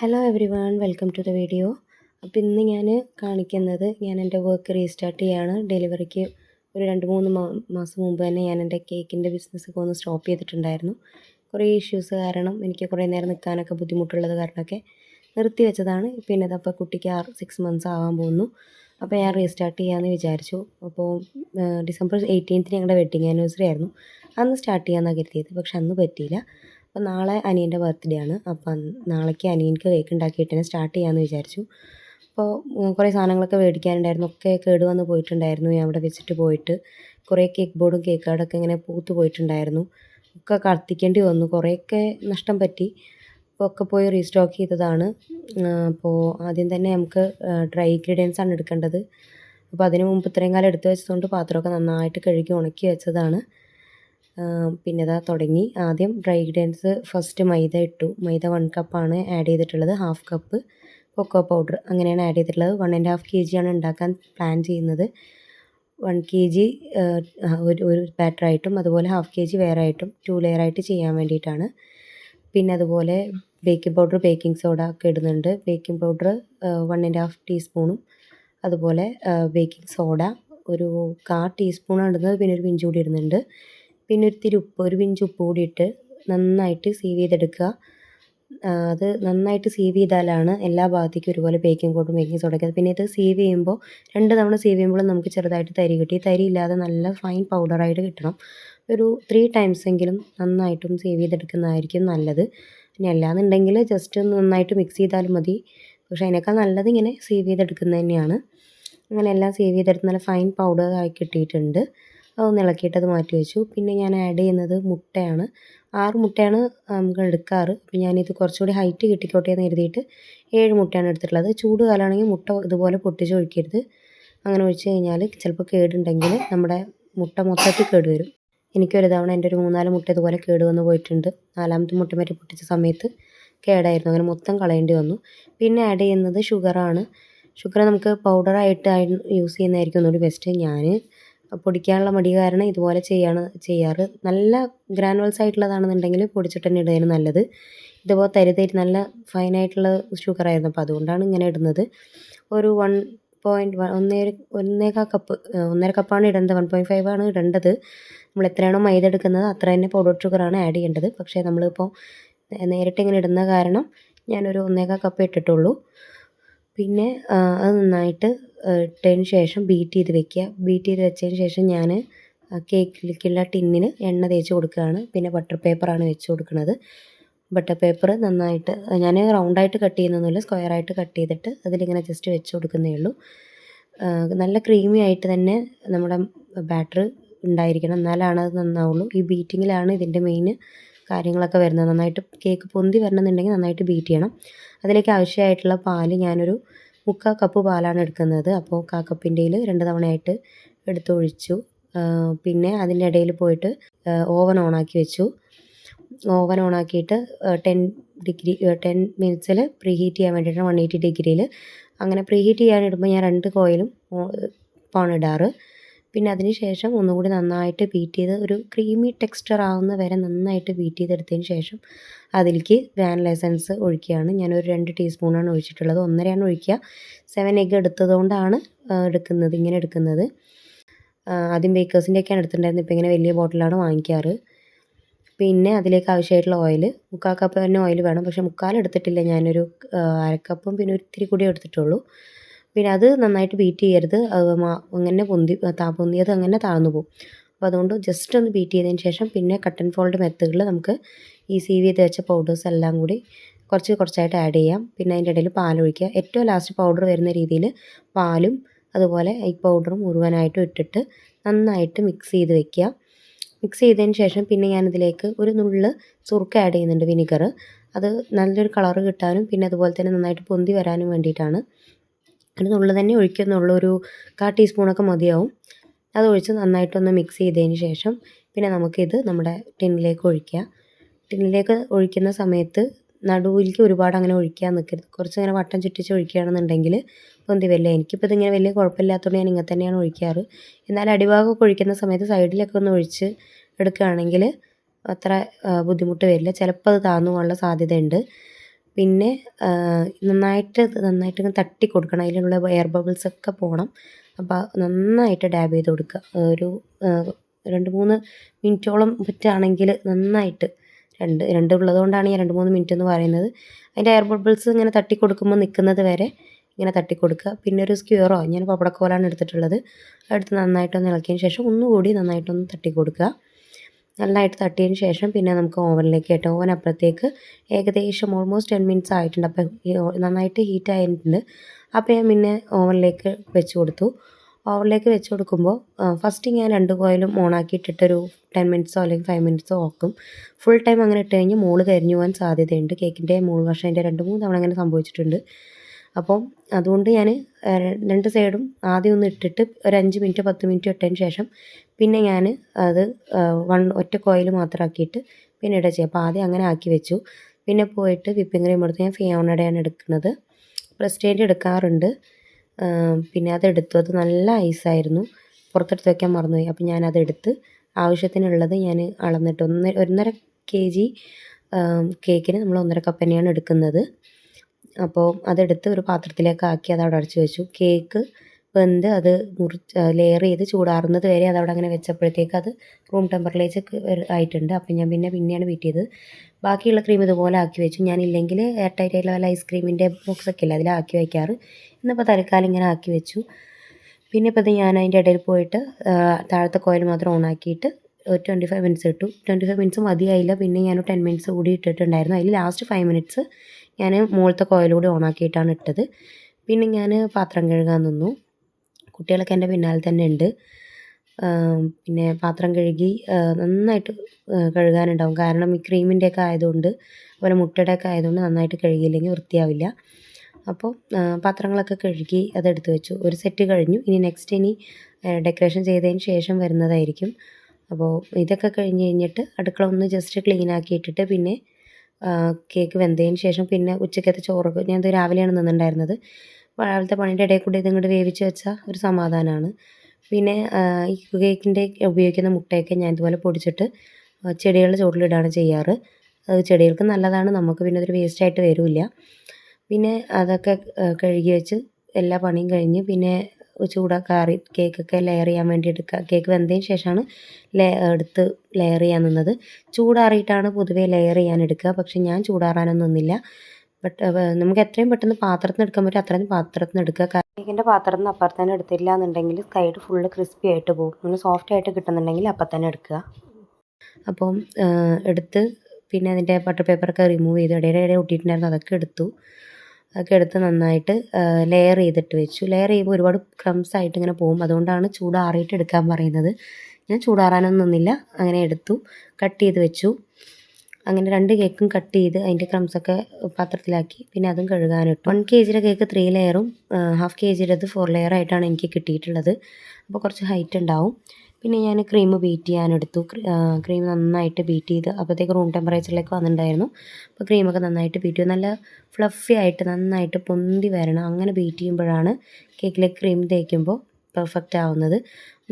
Hello everyone welcome to the video അപ്പോൾ ഇന്ന് ഞാൻ കാണിക്കുന്നത് ഞാൻ എന്റെ വർക്ക് റീസ്റ്റാർട്ട് ചെയ്യാണ്. ഡെലിവറിക്ക് ഒരു രണ്ട് മൂന്ന് മാസം മുമ്പ് തന്നെ ഞാൻ എന്റെ കേക്കിന്റെ ബിസിനസ്സൊക്കെ ഒന്ന് സ്റ്റോപ്പ് ചെയ്തിട്ടുണ്ടായിരുന്നു. കുറേ ഇഷ്യൂസ് കാരണം എനിക്ക് കുറേ നേരം നിൽക്കാനൊക്കെ ബുദ്ധിമുട്ടുള്ളത് കാരണമൊക്കെ നിർത്തി വെച്ചതാണ്. പിന്നെ അതപ്പോൾ കുട്ടിക്ക് ആറ് സിക്സ് മന്ത്സ് ആവാൻ പോകുന്നു. അപ്പോൾ ഞാൻ റീസ്റ്റാർട്ട് ചെയ്യാമെന്ന് വിചാരിച്ചു. അപ്പോൾ ഡിസംബർ എയ്റ്റീൻത്തിന് ഞങ്ങളുടെ വെഡിങ് ആനിവേഴ്സറി ആയിരുന്നു. അന്ന് സ്റ്റാർട്ട് ചെയ്യാമെന്നാണ് കരുതിയത്. പക്ഷെ അന്ന് പറ്റിയില്ല. അപ്പോൾ നാളെ അനിയന്റെ ബർത്ത്ഡേ ആണ്. അപ്പം നാളേക്ക് അനിയൻക്ക് കേക്ക് ഉണ്ടാക്കിയിട്ട് തന്നെ സ്റ്റാർട്ട് ചെയ്യാമെന്ന് വിചാരിച്ചു. അപ്പോൾ കുറേ സാധനങ്ങളൊക്കെ മേടിക്കാനുണ്ടായിരുന്നു. ഒക്കെ കേട് വന്ന് പോയിട്ടുണ്ടായിരുന്നു. ഞാൻ അവിടെ വെച്ചിട്ട് പോയിട്ട് കുറേ കേക്ക് ബോർഡും കേക്ക് കാർഡൊക്കെ ഇങ്ങനെ പൂത്ത് പോയിട്ടുണ്ടായിരുന്നു. ഒക്കെ കത്തിക്കേണ്ടി വന്നു. കുറേയൊക്കെ നഷ്ടം പറ്റി. അപ്പോൾ ഒക്കെ പോയി റീസ്റ്റോക്ക് ചെയ്തതാണ്. അപ്പോൾ ആദ്യം തന്നെ നമുക്ക് ഡ്രൈ ഇൻഗ്രീഡിയൻസ് ആണ് എടുക്കേണ്ടത്. അപ്പോൾ അതിന് മുമ്പ് ഇത്രയും കാലം എടുത്ത് വെച്ചതുകൊണ്ട് പാത്രമൊക്കെ നന്നായിട്ട് കഴുകി ഉണക്കി വെച്ചതാണ്. പിന്നെ ഇതാ തുടങ്ങി. ആദ്യം ഡ്രൈ ഇൻഗ്രീഡിയൻസ് ഫസ്റ്റ് മൈദ ഇട്ടു. മൈദ വൺ കപ്പാണ് ആഡ് ചെയ്തിട്ടുള്ളത് ഹാഫ് കപ്പ് കൊക്കോ പൗഡർ അങ്ങനെയാണ് ആഡ് ചെയ്തിട്ടുള്ളത്. വൺ ആൻഡ് ഹാഫ് കെ ആണ് ഉണ്ടാക്കാൻ പ്ലാൻ ചെയ്യുന്നത്. വൺ കെ ജി ഒരു ഒരു ബാറ്ററായിട്ടും അതുപോലെ ഹാഫ് കെ ജി വേറെ ആയിട്ടും ടു ലെയർ ആയിട്ട് ചെയ്യാൻ വേണ്ടിയിട്ടാണ്. പിന്നെ അതുപോലെ ബേക്കിംഗ് പൗഡർ ബേക്കിംഗ് സോഡ ഒക്കെ ഇടുന്നുണ്ട്. Baking powder one and half ടീസ്പൂണും അതുപോലെ ബേക്കിംഗ് സോഡ ഒരു കാ ടീസ്പൂണാണ് ഇടുന്നത്. പിന്നെ ഒരു പിഞ്ച് കൂടി ഇടുന്നുണ്ട്. പിന്നെ ഒരിത്തിരി ഉപ്പ് ഒരു പിഞ്ച് ഉപ്പ് കൂടി ഇട്ട് നന്നായിട്ട് സീവ് ചെയ്തെടുക്കുക. അത് നന്നായിട്ട് സീവ് ചെയ്താലാണ് എല്ലാ ഭാഗത്തേക്കും ഒരുപോലെ ബേക്കിംഗ് പൗഡറും ബേക്കിംഗ് സോഡയൊക്കെ പിന്നെ ഇത് സീവ് ചെയ്യുമ്പോൾ രണ്ട് തവണ സീവ് ചെയ്യുമ്പോൾ നമുക്ക് ചെറുതായിട്ട് തരി കിട്ടി. തരി ഇല്ലാതെ നല്ല ഫൈൻ പൗഡറായിട്ട് കിട്ടണം. ഒരു ത്രീ ടൈംസ് എങ്കിലും നന്നായിട്ടും സേവ് ചെയ്തെടുക്കുന്നതായിരിക്കും നല്ലത്. പിന്നെ അല്ലാന്നുണ്ടെങ്കിൽ ജസ്റ്റ് ഒന്ന് നന്നായിട്ട് മിക്സ് ചെയ്താലും മതി. പക്ഷേ അതിനേക്കാൾ നല്ലത് ഇങ്ങനെ സേവ് ചെയ്തെടുക്കുന്നത് തന്നെയാണ്. അങ്ങനെ എല്ലാം സേവ് ചെയ്തെടുത്ത് നല്ല ഫൈൻ പൗഡർ ആയി കിട്ടിയിട്ടുണ്ട്. അതൊന്ന് ഇളക്കിയിട്ട് അത് മാറ്റി വെച്ചു. പിന്നെ ഞാൻ ആഡ് ചെയ്യുന്നത് മുട്ടയാണ്. ആറ് മുട്ടയാണ് നമുക്ക് എടുക്കാറ്. അപ്പോൾ ഞാനിത് കുറച്ചുകൂടി ഹൈറ്റ് കിട്ടിക്കോട്ടെ എന്ന് കരുതിയിട്ട് ഏഴ് മുട്ടയാണ് എടുത്തിട്ടുള്ളത്. ചൂട് കാലമാണെങ്കിൽ മുട്ട ഇതുപോലെ പൊട്ടിച്ച് ഒഴിക്കരുത്. അങ്ങനെ ഒഴിച്ച് കഴിഞ്ഞാൽ ചിലപ്പോൾ കേടുണ്ടെങ്കിൽ നമ്മുടെ മുട്ട മൊത്തത്തിൽ കേടുവരും. എനിക്കൊരു തവണ എന്റെ ഒരു മൂന്നാൽ മുട്ട ഇതുപോലെ കേട് വന്ന് പോയിട്ടുണ്ട്. നാലാമത്തെ മുട്ട വരെ പൊട്ടിച്ച സമയത്ത് കേടായിരുന്നു. അങ്ങനെ മൊത്തം കളയേണ്ടി വന്നു. പിന്നെ ആഡ് ചെയ്യുന്നത് ഷുഗറാണ് ഷുഗർ നമുക്ക് പൗഡറായിട്ട് യൂസ് ചെയ്യുന്നതായിരിക്കും ഒന്നുകൂടി ബെസ്റ്റ് ഞാൻ പൊടിക്കാനുള്ള മടി കാരണം ഇതുപോലെ ചെയ്യാണ് ചെയ്യാറ്. നല്ല ഗ്രാനുവൽസ് ആയിട്ടുള്ളതാണെന്നുണ്ടെങ്കിൽ പൊടിച്ചിട്ട് തന്നെ ഇടുകയാണ് നല്ലത്. ഇതുപോലെ തരിതരി തരി നല്ല ഫൈനായിട്ടുള്ള ഷുഗറായിരുന്നു അപ്പോൾ അതുകൊണ്ടാണ് ഇങ്ങനെ ഇടുന്നത്. ഒരു വൺ പോയിന്റ് ഒന്നേ ഒന്നേകാ കപ്പ് ഒന്നര കപ്പാണ് ഇടേണ്ടത്. വൺ പോയിന്റ് ഫൈവ് ആണ് ഇടേണ്ടത്. നമ്മൾ എത്രയാണോ മൈദ എടുക്കുന്നത് അത്ര തന്നെ പൗഡർ ഷുഗറാണ് ആഡ് ചെയ്യേണ്ടത്. പക്ഷേ നമ്മളിപ്പോൾ നേരിട്ട് ഇങ്ങനെ ഇടുന്ന കാരണം ഞാനൊരു ഒന്നേകാ കപ്പ് ഇട്ടിട്ടുള്ളൂ. പിന്നെ അത് നന്നായിട്ട് ഇട്ടതിന് ശേഷം ബീറ്റ് ചെയ്ത് വെക്കുക. ബീറ്റ് ചെയ്ത് വെച്ചതിന് ശേഷം ഞാൻ കേക്കിലേക്കുള്ള ടിന്നിന് എണ്ണ തേച്ച് കൊടുക്കുകയാണ്. പിന്നെ ബട്ടർ പേപ്പറാണ് വെച്ച് കൊടുക്കുന്നത്. ബട്ടർ പേപ്പർ നന്നായിട്ട് ഞാൻ റൗണ്ടായിട്ട് കട്ട് ചെയ്യുന്നൊന്നുമില്ല സ്ക്വയറായിട്ട് കട്ട് ചെയ്തിട്ട് അതിലിങ്ങനെ ജസ്റ്റ് വെച്ച് കൊടുക്കുന്നേ ഉള്ളൂ. നല്ല ക്രീമി ആയിട്ട് തന്നെ നമ്മുടെ ബാറ്റർ ഉണ്ടായിരിക്കണം. എന്നാലാണ് അത് നന്നാവുള്ളൂ. ഈ ബീറ്റിങ്ങിലാണ് ഇതിന്റെ മെയിൻ കാര്യങ്ങളൊക്കെ വരുന്നത്. നന്നായിട്ട് കേക്ക് പൊന്തി വരണമെന്നുണ്ടെങ്കിൽ നന്നായിട്ട് ബീറ്റ് ചെയ്യണം. അതിലേക്ക് ആവശ്യമായിട്ടുള്ള പാൽ ഞാനൊരു മുക്കാൽ കപ്പ് പാലാണ് എടുക്കുന്നത്. അപ്പോൾ കാ കപ്പിന്റെയിൽ രണ്ട് തവണയായിട്ട് എടുത്തൊഴിച്ചു. പിന്നെ അതിന്റെ ഇടയിൽ പോയിട്ട് ഓവൻ ഓണാക്കി വെച്ചു. ഓവൻ ഓണാക്കിയിട്ട് ടെൻ ഡിഗ്രി ടെൻ മിനിറ്റ്സിൽ പ്രീ ഹീറ്റ് ചെയ്യാൻ വേണ്ടിയിട്ട് വൺ എയ്റ്റി ഡിഗ്രിയിൽ അങ്ങനെ പ്രീ ഹീറ്റ് ചെയ്യാനിടുമ്പോൾ ഞാൻ രണ്ട് കോയിലും ആണ് ഇടാറ് പിന്നെ അതിന് ശേഷം ഒന്നുകൂടി നന്നായിട്ട് ബീറ്റ് ചെയ്ത് ഒരു ക്രീമി ടെക്സ്ചർ ആവുന്ന വരെ നന്നായിട്ട് ബീറ്റ് ചെയ്തെടുത്തതിന് ശേഷം അതിലേക്ക് വാനില എസൻസ് ഒഴിക്കുകയാണ്. ഞാനൊരു രണ്ട് ടീസ്പൂണാണ് ഒഴിച്ചിട്ടുള്ളത്. ഒന്നരയാണ് ഒഴിക്കുക. സെവൻ എഗ്ഗ് എടുത്തതുകൊണ്ടാണ് എടുക്കുന്നത് ഇങ്ങനെ എടുക്കുന്നത്. ആദ്യം ബേക്കേഴ്സിന്റെയൊക്കെയാണ് എടുത്തിട്ടുണ്ടായിരുന്നത്. ഇപ്പോൾ ഇങ്ങനെ വലിയ ബോട്ടിലാണ് വാങ്ങിക്കാറ്. പിന്നെ അതിലേക്ക് ആവശ്യമായിട്ടുള്ള ഓയിൽ മുക്കാൽ കപ്പ് തന്നെ ഓയിൽ വേണം. പക്ഷേ മുക്കാൽ എടുത്തിട്ടില്ല. ഞാനൊരു അരക്കപ്പും പിന്നെ ഒരിത്തിരി കൂടി എടുത്തിട്ടുള്ളൂ. പിന്നെ അത് നന്നായിട്ട് ബീറ്റ് ചെയ്യരുത്. അങ്ങനെ പൊന്തി പൊന്തിയത് അങ്ങനെ താഴ്ന്നു പോകും. അപ്പോൾ അതുകൊണ്ട് ജസ്റ്റ് ഒന്ന് ബീറ്റ് ചെയ്തതിന് ശേഷം പിന്നെ കട്ടൻ ഫോൾഡ് മെത്തേഡിൽ നമുക്ക് ഈ സീവ് ചെയ്ത് വെച്ച പൗഡേഴ്സ് എല്ലാം കൂടി കുറച്ച് കുറച്ചായിട്ട് ആഡ് ചെയ്യാം. പിന്നെ അതിന്റെ ഇടയിൽ പാലൊഴിക്കുക. ഏറ്റവും ലാസ്റ്റ് പൗഡർ വരുന്ന രീതിയിൽ പാലും അതുപോലെ ഈ പൗഡറും മുഴുവനായിട്ടും ഇട്ടിട്ട് നന്നായിട്ട് മിക്സ് ചെയ്ത് വെക്കുക. മിക്സ് ചെയ്തതിന് ശേഷം പിന്നെ ഞാനിതിലേക്ക് ഒരു നുള്ള് സുറുക്ക ആഡ് ചെയ്യുന്നുണ്ട് വിനിഗർ അത് നല്ലൊരു കളറ് കിട്ടാനും പിന്നെ അതുപോലെ തന്നെ നന്നായിട്ട് പൊന്തി വരാനും വേണ്ടിയിട്ടാണ് ഒരു ഉള്ളിൽ തന്നെ ഒഴിക്കുന്നുള്ളൂ ഒരു കാ ടീസ്പൂണൊക്കെ മതിയാവും. അതൊഴിച്ച് നന്നായിട്ടൊന്ന് മിക്സ് ചെയ്തതിന് ശേഷം പിന്നെ നമുക്കിത് നമ്മുടെ ടിന്നിലേക്ക് ഒഴിക്കുക ടിന്നിലേക്ക് ഒഴിക്കുന്ന സമയത്ത് നടുവിലേക്ക് ഒരുപാട് അങ്ങനെ ഒഴിക്കാൻ നിൽക്കരുത് കുറച്ച് ഇങ്ങനെ വട്ടം ചുറ്റിച്ച് ഒഴിക്കുകയാണെന്നുണ്ടെങ്കിൽ പൊന്തി വരില്ല. എനിക്കിപ്പോൾ ഇതിങ്ങനെ വലിയ കുഴപ്പമില്ലാത്തതുകൊണ്ട് ഞാൻ ഇങ്ങനെ തന്നെയാണ് ഒഴിക്കാറ്. എന്നാൽ അടിഭാഗമൊക്കെ ഒഴിക്കുന്ന സമയത്ത് സൈഡിലൊക്കെ ഒന്ന് ഒഴിച്ച് എടുക്കുകയാണെങ്കിൽ അത്ര ബുദ്ധിമുട്ട് വരില്ല. ചിലപ്പോൾ അത് താന്നു പോകാനുള്ള സാധ്യതയുണ്ട്. പിന്നെ നന്നായിട്ട് നന്നായിട്ട് ഇങ്ങനെ തട്ടി കൊടുക്കണം. അതിലുള്ള എയർ ബബിൾസ് ഒക്കെ പോകണം അപ്പോൾ നന്നായിട്ട് ഡാബ് ചെയ്ത് കൊടുക്കുക. ഒരു രണ്ട് മൂന്ന് മിനിറ്റോളം പറ്റുകയാണെങ്കിൽ നന്നായിട്ട് രണ്ട് രണ്ട് ഉള്ളതുകൊണ്ടാണ് ഞാൻ രണ്ട് മൂന്ന് മിനിറ്റ് എന്ന് പറയുന്നത്. അതിന്റെ എയർ ബബിൾസ് ഇങ്ങനെ തട്ടി കൊടുക്കുമ്പോൾ നിൽക്കുന്നത് വരെ ഇങ്ങനെ തട്ടി കൊടുക്കുക. പിന്നെ ഒരു സ്ക്യൂറോ ഞാൻ പപ്പടക്കോലാണ് എടുത്തിട്ടുള്ളത്. എടുത്ത് നന്നായിട്ടൊന്ന് ഇളക്കിയതിന് ശേഷം ഒന്നുകൂടി നന്നായിട്ടൊന്ന് തട്ടി കൊടുക്കുക. നന്നായിട്ട് തട്ടിയതിന് ശേഷം പിന്നെ നമുക്ക് ഓവനിലേക്ക് ഇട്ട് ഓവൻ അപ്പുറത്തേക്ക് ഏകദേശം ഓൾമോസ്റ്റ് ടെൻ മിനിറ്റ്സ് ആയിട്ടുണ്ട്. അപ്പം നന്നായിട്ട് ഹീറ്റ് ആയിട്ടുണ്ട്. അപ്പോൾ ഞാൻ പിന്നെ ഓവനിലേക്ക് വെച്ച് കൊടുത്തു. ഓവനിലേക്ക് വെച്ച് കൊടുക്കുമ്പോൾ ഫസ്റ്റ് ഞാൻ രണ്ട് കോയിലും ഓണാക്കിയിട്ടിട്ടൊരു ടെൻ മിനിറ്റ്സോ അല്ലെങ്കിൽ ഫൈവ് മിനിറ്റ്സോ ആക്കും. ഫുൾ ടൈം അങ്ങനെ ഇട്ട് കഴിഞ്ഞാൽ മോൾ കരിഞ്ഞു പോകാൻ സാധ്യതയുണ്ട്. കേക്കിന്റെ മോൾ വർഷത്തിന്റെ രണ്ട് മൂന്ന് തവണ അങ്ങനെ സംഭവിച്ചിട്ടുണ്ട്. അപ്പം അതുകൊണ്ട് ഞാൻ രണ്ട് സൈഡും ആദ്യം ഒന്ന് ഇട്ടിട്ട് ഒരു അഞ്ച് മിനിറ്റ് പത്ത് മിനിറ്റ് ഇട്ടതിന് ശേഷം പിന്നെ ഞാൻ അത് വൺ ഒറ്റ കോയിൽ മാത്രമാക്കിയിട്ട് പിന്നെ ഇടുക ചെയ്യും. അപ്പോൾ ആദ്യം അങ്ങനെ ആക്കി വെച്ചു. പിന്നെ പോയിട്ട് വിപ്പിംഗ് ക്രീം എടുത്ത് ഞാൻ ഫിയോണയുടെയാണ് എടുക്കുന്നത്. പ്രസ്റ്റേജ് എടുക്കാറുണ്ട്. പിന്നെ അതെടുത്തു അത് നല്ല ഐസായിരുന്നു പുറത്തെടുത്ത് വയ്ക്കാൻ മറന്നുപോയി. അപ്പോൾ ഞാൻ ഞാനതെടുത്ത് ആവശ്യത്തിനുള്ളത് ഞാൻ അളന്നിട്ട് ഒന്ന് ഒന്നര കെ ജി കേക്കിന് നമ്മൾ ഒന്നര കപ്പ് തന്നെയാണ് എടുക്കുന്നത്. അപ്പോൾ അതെടുത്ത് ഒരു പാത്രത്തിലേക്ക് ആക്കി അത് അവിടെ അടച്ചു വെച്ചു. കേക്ക് വെന്ത് അത് മുറിച്ച് ലെയർ ചെയ്ത് ചൂടാറുന്നത് വരെ അതവിടെ അങ്ങനെ വെച്ചപ്പോഴത്തേക്ക് അത് റൂം ടെമ്പറേച്ചർ ആയിട്ടുണ്ട്. അപ്പം ഞാൻ പിന്നെ പിന്നെയാണ് വീട്ടിയത് ബാക്കിയുള്ള ക്രീം ഇതുപോലെ ആക്കി വെച്ചു. ഞാനില്ലെങ്കിൽ എയർ ടൈറ്റ് ആയിട്ടുള്ള വല്ല ഐസ്ക്രീമിന്റെ ബോക്സൊക്കെ ഇല്ല അതിലാക്കി വയ്ക്കാറ് ഇന്നിപ്പോൾ തൽക്കാലം ഇങ്ങനെ ആക്കി വെച്ചു. പിന്നെ ഇപ്പോൾ ഞാൻ അതിന്റെ ഇടയിൽ പോയിട്ട് താഴത്തെ കോയിൽ മാത്രം ഓണാക്കിയിട്ട് ഒരു ട്വന്റി ഫൈവ് മിനിറ്റ്സ് ഇട്ടു. ട്വന്റി ഫൈവ് മിനിറ്റ്സ് മതിയായില്ല. പിന്നെ ഞാൻ ടെൻ മിനിറ്റ്സ് കൂടി ഇട്ടിട്ടുണ്ടായിരുന്നു. അതിൽ ലാസ്റ്റ് ഫൈവ് മിനിറ്റ്സ് ഞാൻ മുകളിലത്തെ കോയിലൂടെ ഓൺ ആക്കിയിട്ടാണ് ഇട്ടത്. പിന്നെ ഞാൻ പാത്രം കഴുകാൻ നിന്നു. കുട്ടികളൊക്കെ എന്റെ പിന്നാലെ തന്നെ ഉണ്ട്. പിന്നെ പാത്രം കഴുകി നന്നായിട്ട് കഴുകാനുണ്ടാവും. കാരണം ഈ ക്രീമിന്റെയൊക്കെ ആയതുകൊണ്ട് അതുപോലെ മുട്ടയുടെയൊക്കെ ആയതുകൊണ്ട് നന്നായിട്ട് കഴുകിയില്ലെങ്കിൽ വൃത്തിയാവില്ല. അപ്പോൾ പാത്രങ്ങളൊക്കെ കഴുകി അതെടുത്ത് വെച്ചു. ഒരു സെറ്റ് കഴിഞ്ഞു. ഇനി നെക്സ്റ്റ് ഇനി ഡെക്കറേഷൻ ചെയ്തതിന് ശേഷം വരുന്നതായിരിക്കും. അപ്പോൾ ഇതൊക്കെ കഴിഞ്ഞ് കഴിഞ്ഞിട്ട് അടുക്കള ഒന്ന് ജസ്റ്റ് ക്ലീൻ ആക്കിയിട്ടിട്ട് പിന്നെ കേക്ക് വെന്തതിന് ശേഷം പിന്നെ ഉച്ചക്കത്തെ ചോറൊക്കെ ഞാൻ രാവിലെയാണ് നിന്നിട്ടുണ്ടായിരുന്നത്. രാവിലത്തെ പണിയുടെ ഇടയിൽ കൂടി ഇതിങ്ങോട്ട് വേവിച്ച് വെച്ചാൽ ഒരു സമാധാനമാണ് പിന്നെ ഈ കേക്കിന്റെ ഉപയോഗിക്കുന്ന മുട്ടയൊക്കെ ഞാൻ ഇതുപോലെ പൊടിച്ചിട്ട് ചെടികളുടെ ചുവട്ടിലിടാണ് ചെയ്യാറ്. അത് ചെടികൾക്ക് നല്ലതാണ് നമുക്ക് പിന്നെ അതൊരു വേസ്റ്റായിട്ട് വരില്ല. പിന്നെ അതൊക്കെ കഴുകി വെച്ച് എല്ലാ പണിയും കഴിഞ്ഞ് പിന്നെ ചൂടാക്കാറി കേക്കൊക്കെ ലെയർ ചെയ്യാൻ വേണ്ടി എടുക്കുക കേക്ക് വെന്തതിന് ശേഷമാണ് ലേ എടുത്ത് ലെയർ ചെയ്യാൻ നിന്നത്. ചൂടാറിയിട്ടാണ് പൊതുവേ ലെയർ ചെയ്യാൻ എടുക്കുക പക്ഷെ ഞാൻ ചൂടാറാനൊന്നും നിന്നില്ല. ബട്ട് നമുക്ക് എത്രയും പെട്ടെന്ന് പാത്രത്തിൽ നിന്ന് എടുക്കാൻ പറ്റും അത്രയും പാത്രത്തിൽ നിന്ന് എടുക്കുക. കേക്കിന്റെ പാത്രത്തിൽ നിന്ന് അപ്പുറത്ത് തന്നെ എടുത്തില്ല എന്നുണ്ടെങ്കിൽ സൈഡ് ഫുള്ള് ക്രിസ്പി ആയിട്ട് പോകും. ഒന്ന് സോഫ്റ്റ് ആയിട്ട് കിട്ടുന്നുണ്ടെങ്കിൽ അപ്പം തന്നെ എടുക്കുക. അപ്പം എടുത്ത് പിന്നെ അതിന്റെ ബട്ടർ പേപ്പറൊക്കെ റിമൂവ് ചെയ്ത് ഇടയിടെ ഇടയിൽ ഒട്ടിയിട്ടുണ്ടായിരുന്നു അതൊക്കെ എടുത്തു. അതൊക്കെ എടുത്ത് നന്നായിട്ട് ലെയർ ചെയ്തിട്ട് വെച്ചു. ലെയർ ചെയ്യുമ്പോൾ ഒരുപാട് ക്രംസ് ആയിട്ട് ഇങ്ങനെ പോകും. അതുകൊണ്ടാണ് ചൂടാറിയിട്ട് എടുക്കാൻ പറയുന്നത്. ഞാൻ ചൂടാറാനൊന്നും നിന്നില്ല. അങ്ങനെ എടുത്തു. കട്ട് ചെയ്ത് വെച്ചു. അങ്ങനെ രണ്ട് കേക്കും കട്ട് ചെയ്ത് അതിന്റെ ക്രംസൊക്കെ പാത്രത്തിലാക്കി. പിന്നെ അതും കഴുകാനിട്ടു. വൺ കെ ജിയുടെ കേക്ക് ത്രീ ലെയറും ഹാഫ് കെ ജിയുടേത് ഫോർ ലെയർ ആയിട്ടാണ് എനിക്ക് കിട്ടിയിട്ടുള്ളത്. അപ്പോൾ കുറച്ച് ഹൈറ്റ് ഉണ്ടാവും. പിന്നെ ഞാൻ ക്രീം ബീറ്റ് ചെയ്യാനെടുത്തു. ക്രീം നന്നായിട്ട് ബീറ്റ് ചെയ്ത് അപ്പോഴത്തേക്ക് റൂം ടെമ്പറേച്ചറിലേക്ക് വന്നിട്ടുണ്ടായിരുന്നു. അപ്പോൾ ക്രീമൊക്കെ നന്നായിട്ട് ബീറ്റ് ചെയ്തു. നല്ല ഫ്ലഫി ആയിട്ട് നന്നായിട്ട് പൊന്തി വരണം. അങ്ങനെ ബീറ്റ് ചെയ്യുമ്പോഴാണ് കേക്കിലേക്ക് ക്രീം തേക്കുമ്പോൾ പെർഫെക്റ്റ് ആവുന്നത്.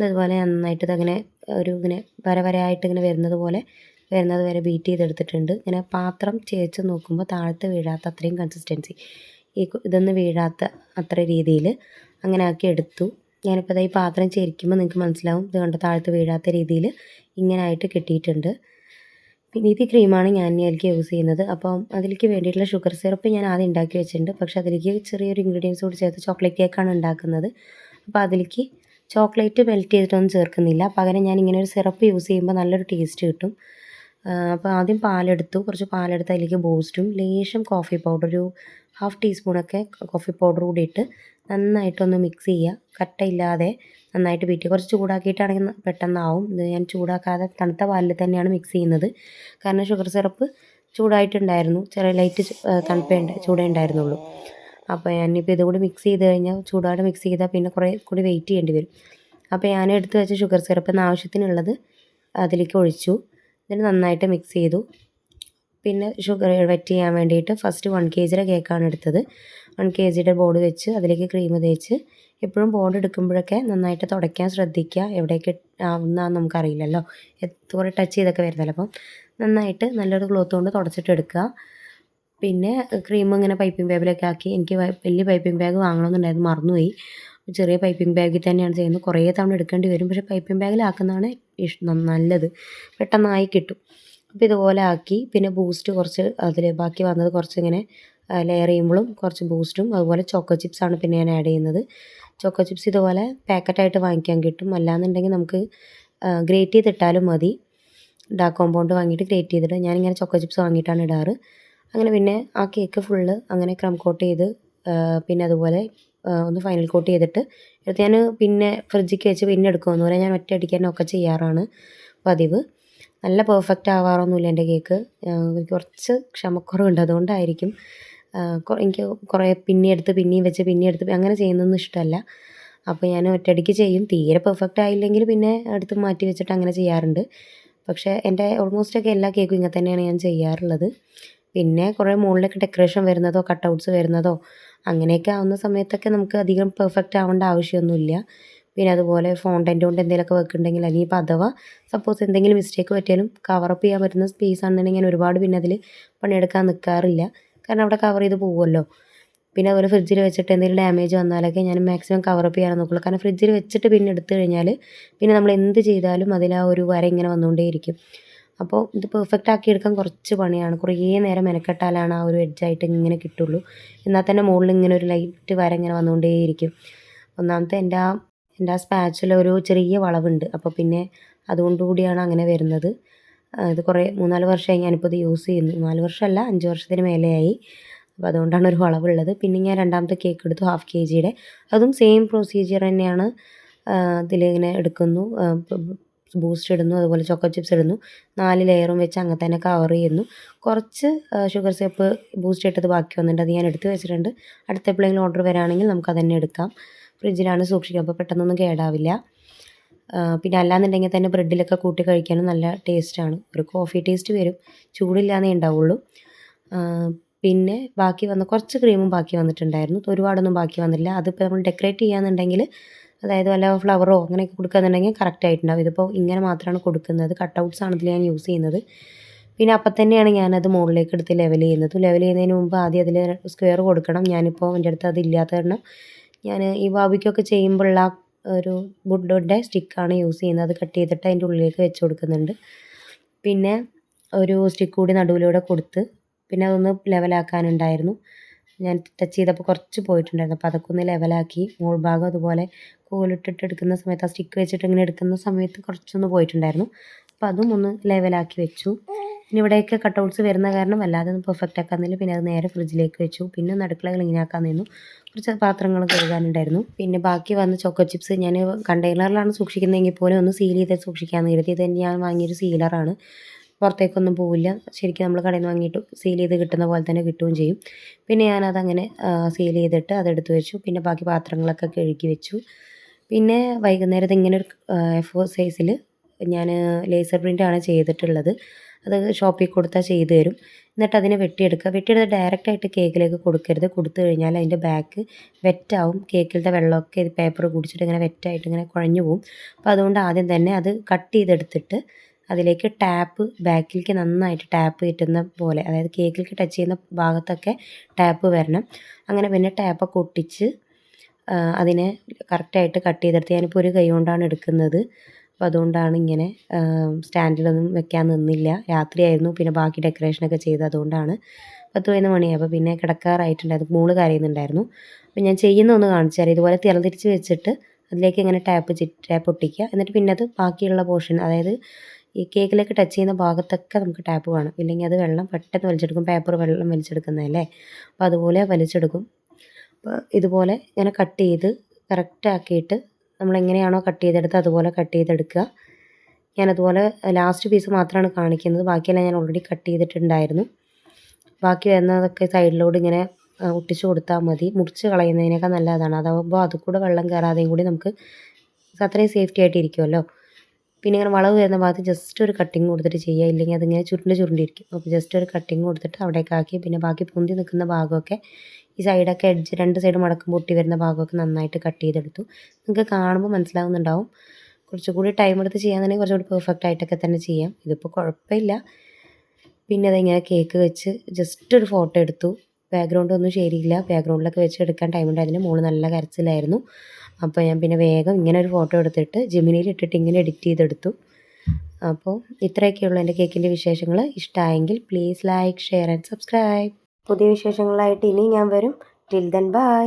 അതുപോലെ നന്നായിട്ട് ഇതങ്ങനെ ഒരു ഇങ്ങനെ വര വരയായിട്ട് ഇങ്ങനെ വരുന്നത് പോലെ വരുന്നത് വരെ ബീറ്റ് ചെയ്തെടുത്തിട്ടുണ്ട്. ഇങ്ങനെ പാത്രം ചേച്ച് നോക്കുമ്പോൾ താഴത്ത് വീഴാത്ത അത്രയും കൺസിസ്റ്റൻസി ഈ ഇതൊന്നും വീഴാത്ത അത്ര രീതിയിൽ അങ്ങനെ ആക്കി എടുത്തു. ഞാനിപ്പോൾ ഈ പാത്രം ചേരിക്കുമ്പോൾ നിങ്ങൾക്ക് മനസ്സിലാവും. ഇത് കണ്ട? താഴത്ത് വീഴാത്ത രീതിയിൽ ഇങ്ങനെ ആയിട്ട് കിട്ടിയിട്ടുണ്ട്. പിന്നെ ഇത് ക്രീമാണ് ഞാൻ അതിലേക്ക് യൂസ് ചെയ്യുന്നത്. അപ്പം അതിലേക്ക് വേണ്ടിയിട്ടുള്ള ഷുഗർ സിറപ്പ് ഞാൻ ആദ്യം ഉണ്ടാക്കി വെച്ചിട്ടുണ്ട്. പക്ഷേ അതിലേക്ക് ചെറിയൊരു ഇൻഗ്രീഡിയൻസ് കൂടി ചേർത്ത് ചോക്ലേറ്റ് കേക്കാണ് ഉണ്ടാക്കുന്നത്. അപ്പോൾ അതിലേക്ക് ചോക്ലേറ്റ് മെൽറ്റ് ചെയ്തിട്ടൊന്നും ചേർക്കുന്നില്ല. പകരം ഞാൻ ഇങ്ങനെ ഒരു സിറപ്പ് യൂസ് ചെയ്യുമ്പോൾ നല്ലൊരു ടേസ്റ്റ് കിട്ടും. അപ്പോൾ ആദ്യം പാലെടുത്തു. കുറച്ച് പാലെടുത്ത് അതിലേക്ക് ബൂസ്റ്റും ലേശം കോഫി പൗഡർ ഒരു ഹാഫ് ടീസ്പൂണൊക്കെ കോഫി പൗഡർ കൂടി ഇട്ട് നന്നായിട്ടൊന്ന് മിക്സ് ചെയ്യുക. കട്ടയില്ലാതെ നന്നായിട്ട് വീട്ടിൽ കുറച്ച് ചൂടാക്കിയിട്ടാണെങ്കിൽ പെട്ടെന്നാവും. ഇത് ഞാൻ ചൂടാക്കാതെ തണുത്ത പാലിൽ തന്നെയാണ് മിക്സ് ചെയ്യുന്നത്. കാരണം ഷുഗർ സിറപ്പ് ചൂടായിട്ടുണ്ടായിരുന്നു. ചെറിയ ലൈറ്റ് തണുപ്പേ ചൂടേ ഉണ്ടായിരുന്നുള്ളൂ അപ്പോൾ ഞാനിപ്പോൾ ഇതുകൂടി മിക്സ് ചെയ്ത് കഴിഞ്ഞാൽ ചൂടായിട്ട് മിക്സ് ചെയ്താൽ പിന്നെ കുറേ കൂടി വെയിറ്റ് ചെയ്യേണ്ടി വരും. അപ്പോൾ ഞാൻ എടുത്ത് വെച്ച ഷുഗർ സിറപ്പ് ആവശ്യത്തിനുള്ളത് അതിലേക്ക് ഒഴിച്ചു. എന്നിട്ട് നന്നായിട്ട് മിക്സ് ചെയ്തു. പിന്നെ ഷുഗർ വെറ്റ് ചെയ്യാൻ വേണ്ടിയിട്ട് ഫസ്റ്റ് വൺ കെ ജിയുടെ കേക്കാണ് എടുത്തത്. വൺ കെ ജിയുടെ ബോർഡ് വെച്ച് അതിലേക്ക് ക്രീം തേച്ച് എപ്പോഴും ബോർഡ് എടുക്കുമ്പോഴൊക്കെ നന്നായിട്ട് തുടയ്ക്കാൻ ശ്രദ്ധിക്കുക. എവിടെയൊക്കെ ആവുന്നതെന്ന് നമുക്കറിയില്ലല്ലോ. കുറേ ടച്ച് ചെയ്തൊക്കെ വരുന്നല്ലോ അപ്പം നന്നായിട്ട് നല്ലൊരു ക്ലോത്ത് കൊണ്ട് തുടച്ചിട്ട് എടുക്കുക. പിന്നെ ക്രീം ഇങ്ങനെ പൈപ്പിംഗ് ബാഗിലൊക്കെ ആക്കി എനിക്ക് വലിയ പൈപ്പിംഗ് ബാഗ് വാങ്ങണമെന്നുണ്ടായിരുന്നു മറന്നുപോയി. ചെറിയ പൈപ്പിംഗ് ബാഗിൽ തന്നെയാണ് ചെയ്യുന്നത്. കുറേ തവണ എടുക്കേണ്ടി വരും. പക്ഷേ പൈപ്പിംഗ് ബാഗിലാക്കുന്നതാണ് നല്ലത്. പെട്ടെന്നായി കിട്ടും. അപ്പോൾ ഇതുപോലെ ആക്കി പിന്നെ ബൂസ്റ്റ് കുറച്ച് അതിൽ ബാക്കി വന്നത് കുറച്ച് ഇങ്ങനെ ലെയർ ചെയ്യുമ്പോഴും കുറച്ച് ബൂസ്റ്റും അതുപോലെ ചോക്കോ ചിപ്സാണ് പിന്നെ ഞാൻ ആഡ് ചെയ്യുന്നത്. ചോക്കോ ചിപ്സ് ഇതുപോലെ പാക്കറ്റായിട്ട് വാങ്ങിക്കാൻ കിട്ടും. അല്ലാന്നുണ്ടെങ്കിൽ നമുക്ക് ഗ്രേറ്റ് ചെയ്തിട്ടാലും മതി. ഡാർക്ക് കോമ്പൗണ്ട് വാങ്ങിയിട്ട് ഗ്രേറ്റ് ചെയ്തിട്ട് ഞാനിങ്ങനെ ചോക്കോ ചിപ്സ് വാങ്ങിയിട്ടാണ് ഇടാറ്. അങ്ങനെ പിന്നെ ആ കേക്ക് ഫുള്ള് അങ്ങനെ ക്രം കോട്ട് ചെയ്ത് പിന്നെ അതുപോലെ ഒന്ന് ഫൈനൽ കോട്ട് ചെയ്തിട്ട് എടുത്ത് ഞാൻ പിന്നെ ഫ്രിഡ്ജിക്ക് വെച്ച് പിന്നെ എടുക്കുമെന്ന് പറയാൻ ഞാൻ ഒറ്റ ഒക്കെ ചെയ്യാറാണ് പതിവ്. നല്ല പെർഫെക്റ്റ് ആവാറൊന്നുമില്ല എന്റെ കേക്ക് എനിക്ക് കുറച്ച് ക്ഷമക്കുറവുണ്ട്. അതുകൊണ്ടായിരിക്കും എനിക്ക് കുറേ പിന്നെ എടുത്ത് പിന്നെയും വെച്ച് പിന്നെ എടുത്ത് അങ്ങനെ ചെയ്യുന്നതൊന്നും ഇഷ്ടമല്ല. അപ്പോൾ ഞാൻ ഒറ്റയടിക്ക് ചെയ്യും. തീരെ പെർഫെക്റ്റ് ആയില്ലെങ്കിൽ പിന്നെ എടുത്ത് മാറ്റി വെച്ചിട്ട് അങ്ങനെ ചെയ്യാറുണ്ട്. പക്ഷേ എന്റെ ഓൾമോസ്റ്റ് ഒക്കെ എല്ലാ കേക്കും ഇങ്ങനെ തന്നെയാണ് ഞാൻ ചെയ്യാറുള്ളത്. പിന്നെ കുറേ മുകളിലൊക്കെ ഡെക്കറേഷൻ വരുന്നതോ കട്ടൗട്ട്സ് വരുന്നതോ അങ്ങനെയൊക്കെ ആവുന്ന സമയത്തൊക്കെ നമുക്ക് അധികം പെർഫെക്റ്റ് ആവേണ്ട ആവശ്യമൊന്നുമില്ല. പിന്നെ അതുപോലെ ഫോണ്ടന്റ് കൊണ്ട് എന്തെങ്കിലുമൊക്കെ വെക്കുന്നുണ്ടെങ്കിൽ അല്ലെങ്കിൽ ഇപ്പോൾ അഥവാ സപ്പോസ് എന്തെങ്കിലും മിസ്റ്റേക്ക് പറ്റിയാലും കവറപ്പ് ചെയ്യാൻ പറ്റുന്ന സ്പേസ് ആണെന്നുണ്ടെങ്കിൽ ഞാൻ ഒരുപാട് പിന്നെ അതിൽ പണിയെടുക്കാൻ നിൽക്കാറില്ല കാരണം അവിടെ കവർ ചെയ്ത് പോകുമല്ലോ പിന്നെ അതുപോലെ ഫ്രിഡ്ജിൽ വെച്ചിട്ട് എന്തെങ്കിലും ഡാമേജ് വന്നാലൊക്കെ ഞാൻ മാക്സിമം കവറപ്പ് ചെയ്യാൻ നോക്കുള്ളൂ. കാരണം ഫ്രിഡ്ജിൽ വെച്ചിട്ട് പിന്നെ എടുത്തു കഴിഞ്ഞാൽ പിന്നെ നമ്മൾ എന്ത് ചെയ്താലും അതിൽ ആ ഒരു വര ഇങ്ങനെ വന്നുകൊണ്ടേയിരിക്കും. അപ്പോൾ ഇത് പെർഫെക്റ്റ് ആക്കി എടുക്കാൻ കുറച്ച് പണിയാണ്. കുറേ നേരം മെനക്കെട്ടാലാണ് ആ ഒരു എഡ്ജായിട്ട് ഇങ്ങനെ കിട്ടുള്ളൂ. എന്നാൽ തന്നെ മുകളിൽ ഇങ്ങനെ ഒരു ലൈറ്റ് വര ഇങ്ങനെ വന്നുകൊണ്ടേയിരിക്കും. ഒന്നാമത്തെ എന്റെ ആ എന്റെ ആ സ്പാച്ചിൽ ഒരു ചെറിയ വളവുണ്ട്. അപ്പോൾ പിന്നെ അതുകൊണ്ട് കൂടിയാണ് അങ്ങനെ വരുന്നത്. ഇത് കുറേ മൂന്നാൽ വർഷമായി ഞാനിപ്പോൾ ഇത് യൂസ് ചെയ്യുന്നു. നാല് വർഷമല്ല അഞ്ച് വർഷത്തിന് മേലെയായി. അപ്പോൾ അതുകൊണ്ടാണ് ഒരു വളവുള്ളത്. പിന്നെ ഞാൻ രണ്ടാമത്തെ കേക്ക് എടുത്തു ഹാഫ് കെ ജിയുടെ അതും സെയിം പ്രൊസീജിയർ തന്നെയാണ് ഇതിലിങ്ങനെ എടുക്കുന്നു. ബൂസ്റ്റ് ഇടുന്നു അതുപോലെ ചോക്കോ ചിപ്സ് ഇടുന്നു. നാല് ലെയറും വെച്ച് അങ്ങനെ തന്നെ കവർ ചെയ്യുന്നു. കുറച്ച് ഷുഗർ സിറപ്പ് ബൂസ്റ്റ് ഇട്ടത് ബാക്കി വന്നിട്ടുണ്ട്. അത് ഞാൻ എടുത്ത് വെച്ചിട്ടുണ്ട്. അടുത്ത എപ്പോഴെങ്കിലും ഓർഡർ വരാണെങ്കിൽ നമുക്ക് അതന്നെ എടുക്കാം. ഫ്രിഡ്ജിലാണ് സൂക്ഷിക്കുക. അപ്പോൾ പെട്ടെന്നൊന്നും കേടാവില്ല. പിന്നെ അല്ലാന്നുണ്ടെങ്കിൽ തന്നെ ബ്രെഡിലൊക്കെ കൂട്ടി കഴിക്കാനും നല്ല ടേസ്റ്റാണ് ഒരു കോഫി ടേസ്റ്റ് വരും. ചൂടില്ലാന്നേ ഉണ്ടാവുള്ളൂ. പിന്നെ ബാക്കി വന്ന കുറച്ച് ക്രീമും ബാക്കി വന്നിട്ടുണ്ടായിരുന്നു. ഒരുപാടൊന്നും ബാക്കി വന്നില്ല. അതിപ്പോൾ നമ്മൾ ഡെക്കറേറ്റ് ചെയ്യാന്നുണ്ടെങ്കിൽ അതായത് വല്ല ഫ്ലവറോ അങ്ങനെയൊക്കെ കൊടുക്കുകയെന്നുണ്ടെങ്കിൽ കറക്റ്റ് ആയിട്ടുണ്ടാവും. ഇതിപ്പോൾ ഇങ്ങനെ മാത്രമാണ് കൊടുക്കുന്നത്. കട്ടൗട്ട്സ് ആണ് ഞാൻ യൂസ് ചെയ്യുന്നത്. പിന്നെ അപ്പം തന്നെയാണ് ഞാനത് മുകളിലേക്ക് എടുത്ത് ലെവൽ ചെയ്യുന്നത്. ലെവൽ ചെയ്യുന്നതിന് മുമ്പ് ആദ്യം അതിൽ സ്ക്വയർ കൊടുക്കണം. ഞാനിപ്പോൾ എന്റെ അടുത്ത് അത് ഇല്ലാത്ത കാരണം ഞാൻ ഈ ബാബിക്കൊക്കെ ചെയ്യുമ്പോഴുള്ള ഒരു വുഡിന്റെ സ്റ്റിക്കാണ് യൂസ് ചെയ്യുന്നത്. അത് കട്ട് ചെയ്തിട്ട് അതിന്റെ ഉള്ളിലേക്ക് വെച്ച് കൊടുക്കുന്നുണ്ട്. പിന്നെ ഒരു സ്റ്റിക്ക് കൂടി നടുവിലൂടെ കൊടുത്ത് പിന്നെ അതൊന്ന് ലെവലാക്കാനുണ്ടായിരുന്നു ഞാൻ ടച്ച് ചെയ്തപ്പോൾ കുറച്ച് പോയിട്ടുണ്ടായിരുന്നു. അപ്പോൾ അതൊക്കെ ഒന്ന് ലെവലാക്കി മോൾ ഭാഗം അതുപോലെ കോലിട്ടിട്ട് എടുക്കുന്ന സമയത്ത് ആ സ്റ്റിക്ക് വെച്ചിട്ട് ഇങ്ങനെ എടുക്കുന്ന സമയത്ത് കുറച്ചൊന്ന് പോയിട്ടുണ്ടായിരുന്നു. അപ്പോൾ അതും ഒന്ന് ലെവലാക്കി വെച്ചു. പിന്നെ ഇവിടെയൊക്കെ കട്ടൗട്ട്സ് വരുന്ന കാരണം വല്ലാതെ ഒന്നും പെർഫെക്റ്റ് ആക്കാന്നില്ല പിന്നെ അത് നേരെ ഫ്രിഡ്ജിലേക്ക് വെച്ചു. പിന്നെ നടുക്കള ക്ലീൻ ആക്കാൻ നിന്നു. കുറച്ച് പാത്രങ്ങൾ കഴുകാനുണ്ടായിരുന്നു. പിന്നെ ബാക്കി വന്ന ചോക്കോ ചിപ്സ് ഞാൻ കണ്ടെയ്നറിലാണ് സൂക്ഷിക്കുന്നതെങ്കിൽ പോലും ഒന്ന് സീൽ ചെയ്ത് സൂക്ഷിക്കാമെന്ന് കരുതി. ഇത് ഞാൻ വാങ്ങിയൊരു സീലറാണ് പുറത്തേക്കൊന്നും പോവില്ല. ശരിക്കും നമ്മൾ കടയിൽ നിന്ന് വാങ്ങിയിട്ട് സീൽ ചെയ്ത് കിട്ടുന്ന പോലെ തന്നെ കിട്ടുകയും ചെയ്യും. പിന്നെ ഞാനതങ്ങനെ സീൽ ചെയ്തിട്ട് അതെടുത്ത് വെച്ചു. പിന്നെ ബാക്കി പാത്രങ്ങളൊക്കെ കഴുകി വെച്ചു. പിന്നെ വൈകുന്നേരത്ത് ഇങ്ങനെ ഒരു ഫോർ സൈസിൽ ഞാൻ ലേസർ പ്രിന്റാണ് ചെയ്തിട്ടുള്ളത്. അത് ഷോപ്പിൽ കൊടുത്താൽ ചെയ്തു തരും. എന്നിട്ട് അതിനെ വെട്ടിയെടുക്കുക. വെട്ടിയെടുത്ത് ഡയറക്റ്റായിട്ട് കേക്കിലേക്ക് കൊടുക്കരുത്. കൊടുത്തു കഴിഞ്ഞാൽ അതിന്റെ ബാക്ക് വെറ്റാവും കേക്കിലത്തെ വെള്ളമൊക്കെ പേപ്പർ കുടിച്ചിട്ട് ഇങ്ങനെ വെറ്റായിട്ട് ഇങ്ങനെ കുഴഞ്ഞു പോകും. അപ്പോൾ അതുകൊണ്ട് ആദ്യം തന്നെ അത് കട്ട് ചെയ്തെടുത്തിട്ട് അതിലേക്ക് ടാപ്പ് ബാക്കിലേക്ക് നന്നായിട്ട് ടാപ്പ് കിട്ടുന്ന പോലെ അതായത് കേക്കിലേക്ക് ടച്ച് ചെയ്യുന്ന ഭാഗത്തൊക്കെ ടാപ്പ് വരണം. അങ്ങനെ പിന്നെ ടാപ്പൊക്കെ ഒട്ടിച്ച് അതിനെ കറക്റ്റായിട്ട് കട്ട് ചെയ്തെടുത്ത് ഞാനിപ്പോൾ ഒരു കൈ കൊണ്ടാണ് എടുക്കുന്നത്. അപ്പോൾ അതുകൊണ്ടാണ് ഇങ്ങനെ സ്റ്റാൻഡിലൊന്നും വെക്കാൻ നിന്നില്ല. രാത്രിയായിരുന്നു പിന്നെ ബാക്കി ഡെക്കറേഷനൊക്കെ ചെയ്തത് അതുകൊണ്ടാണ്. പത്ത് പതിനൊന്ന് മണിയായി അപ്പോൾ പിന്നെ കിടക്കാറായിട്ടുണ്ടായിരുന്നു മൂൾ കരയുന്നുണ്ടായിരുന്നു. അപ്പോൾ ഞാൻ ചെയ്യുന്നതൊന്ന് കാണിച്ചു തരാം. ഇതുപോലെ തിരതിരിച്ച് വെച്ചിട്ട് അതിലേക്ക് ഇങ്ങനെ ടാപ്പ് ടാപ്പ് ഒട്ടിക്കുക. എന്നിട്ട് പിന്നെ അത് ബാക്കിയുള്ള പോർഷൻ അതായത് ഈ കേക്കിലേക്ക് ടച്ച് ചെയ്യുന്ന ഭാഗത്തൊക്കെ നമുക്ക് ടാപ്പ് വേണം. ഇല്ലെങ്കിൽ അത് വെള്ളം പെട്ടെന്ന് വലിച്ചെടുക്കും. പേപ്പർ വെള്ളം വലിച്ചെടുക്കുന്നതല്ലേ? അപ്പോൾ അതുപോലെ വലിച്ചെടുക്കും. അപ്പോൾ ഇതുപോലെ ഇങ്ങനെ കട്ട് ചെയ്ത് കറക്റ്റ് ആക്കിയിട്ട് നമ്മൾ എങ്ങനെയാണോ കട്ട് ചെയ്തെടുത്ത് അതുപോലെ കട്ട് ചെയ്തെടുക്കുക. ഞാനതുപോലെ ലാസ്റ്റ് പീസ് മാത്രമാണ് കാണിക്കുന്നത്. ബാക്കിയെല്ലാം ഞാൻ ഓൾറെഡി കട്ട് ചെയ്തിട്ടുണ്ടായിരുന്നു. ബാക്കി വരുന്നതൊക്കെ സൈഡിലോട് ഇങ്ങനെ ഒട്ടിച്ച് കൊടുത്താൽ മതി. മുറിച്ച് കളയുന്നതിനേക്കാൾ നല്ലതാണ്. അതാകുമ്പോൾ അതിൽ കൂടെ വെള്ളം കയറാതെയും കൂടി നമുക്ക് അത്രയും സേഫ്റ്റി ആയിട്ട് ഇരിക്കുമല്ലോ പിന്നെ ഇങ്ങനെ വളവ് വരുന്ന ഭാഗത്ത് ജസ്റ്റ് ഒരു കട്ടിങ് കൊടുത്തിട്ട് ചെയ്യുക. ഇല്ലെങ്കിൽ അതിങ്ങനെ ചുരുണ്ട് ചുരുണ്ടിരിക്കും. അപ്പോൾ ജസ്റ്റ് ഒരു കട്ടിങ് കൊടുത്തിട്ട് അവിടേക്ക് ആക്കി. പിന്നെ ബാക്കി പൊന്തി നിൽക്കുന്ന ഭാഗമൊക്കെ ഈ സൈഡൊക്കെ എഡ്ജ് രണ്ട് സൈഡ് മടക്കും പൊട്ടി വരുന്ന ഭാഗമൊക്കെ നന്നായിട്ട് കട്ട് ചെയ്തെടുത്തു. നിങ്ങൾക്ക് കാണുമ്പോൾ മനസ്സിലാവുന്നുണ്ടാവും. കുറച്ചുകൂടി ടൈം എടുത്ത് ചെയ്യാന്നുണ്ടെങ്കിൽ കുറച്ചുകൂടി പെർഫെക്റ്റ് ആയിട്ടൊക്കെ തന്നെ ചെയ്യാം. ഇതിപ്പോൾ കുഴപ്പമില്ല. പിന്നെ അതിങ്ങനെ കേക്ക് വെച്ച് ജസ്റ്റ് ഒരു ഫോട്ടോ എടുത്തു. ബാക്ക്ഗ്രൗണ്ട് ഒന്നും ശരിയില്ല. ബാക്ക്ഗ്രൗണ്ടിലൊക്കെ വെച്ച് എടുക്കാൻ ടൈം ഉണ്ടായിരുന്നില്ല മോൾ നല്ല കരച്ചിലായിരുന്നു. അപ്പോൾ ഞാൻ പിന്നെ വേഗം ഇങ്ങനെ ഒരു ഫോട്ടോ എടുത്തിട്ട് ജെമിനിയിൽ ഇട്ടിട്ട് ഇങ്ങനെ എഡിറ്റ് ചെയ്തെടുത്തു. അപ്പോൾ ഇത്രയൊക്കെയുള്ളൂ എന്റെ കേക്കിന്റെ വിശേഷങ്ങൾ ഇഷ്ടമായെങ്കിൽ please like share and subscribe പുതിയ വിശേഷങ്ങളായിട്ട് ഇനി ഞാൻ വരും. Till then bye